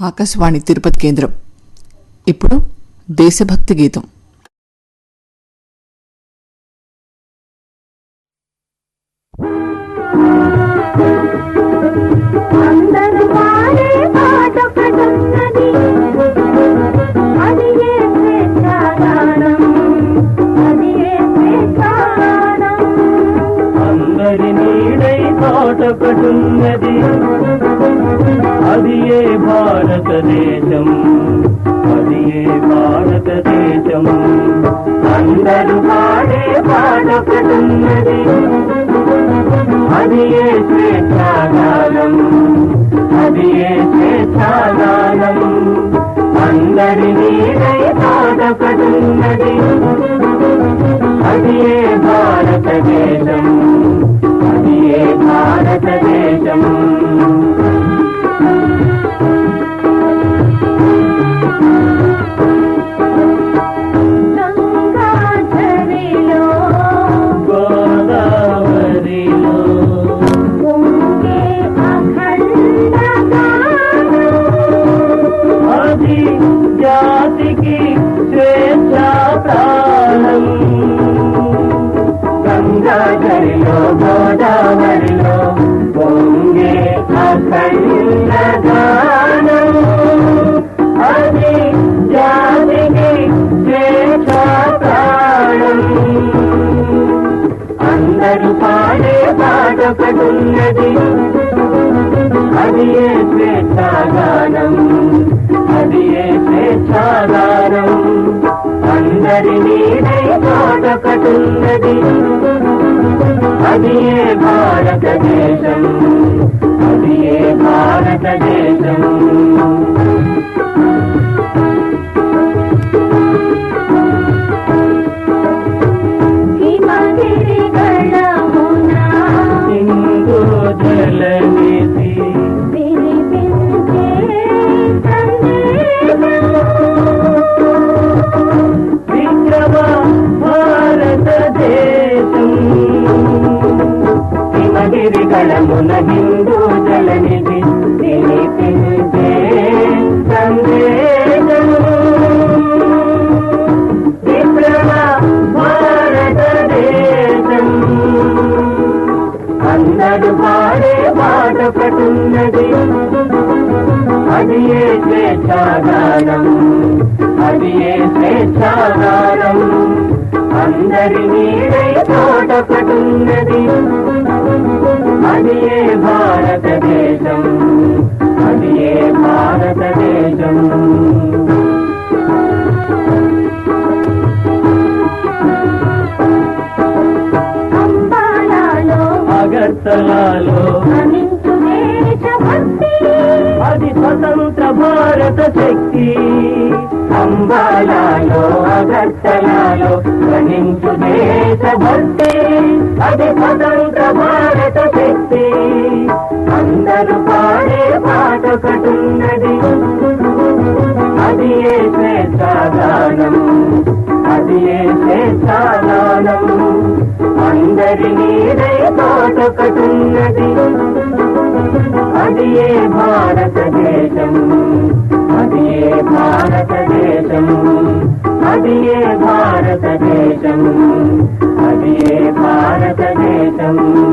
ఆకాశవాణి తిరుపతి కేంద్రం. ఇప్పుడు దేశభక్తి గీతం. అందరు పాడే పాటొకటున్నది అదియే భారతదేశం అదియే భారతదేశం. అందరూ పాడే పాటొకటున్నది అదియే ఏ స్వేచ్ఛాగానం అది ఏ స్వేచ్ఛాగానం అందరి నీడై తోటొకటున్నది అది ఏ జాతికి స్వేచ్ఛ ప్రాణం. గంగాధరిలో గోదావరిలో పొంగే అఖండ గానం. అది జాతికి స్వేచ్ఛ ప్రాణం. అందరూ పాడే పాటపడున్నది అది ఏ స్వేచ్ఛాగానం అది సాధారం. అందరినీ అందరి అది ఏ భారతదేశం. అది ఏ భారతదేశం. హిమగిరి గళమున హిందూ జలనిధి వినిపించే సందేశం విక్రమ భారతదేశం. అందరు పాడే పాట పట్టున్నది అది ఏ స్వేచ్ఛాగానం? అది ఏ స్వేచ్ఛాగానం? అందరి నీడై తోట పట్టున్నది అది ఏ భారతదేశం. అది ఏ భారతదేశం అగర్తలాలో అది స్వతంత్ర భారత శక్తి. అంబాలాలో పట్టణాలు గణించు దేశభక్తి. అది స్వతంత్ర భారత శక్తి. అందరూ పాడే పాటొకటున్నది అది ఏ శ్రేష్టాదానం అది ఏ శ్రేష్టాదానం అందరి నీడై పాటొకటున్నది అది అది ఏ భారతదేశం అది ఏ భారతదేశం అది ఏ భారతదేశం? అది ఏ భారతదేశం?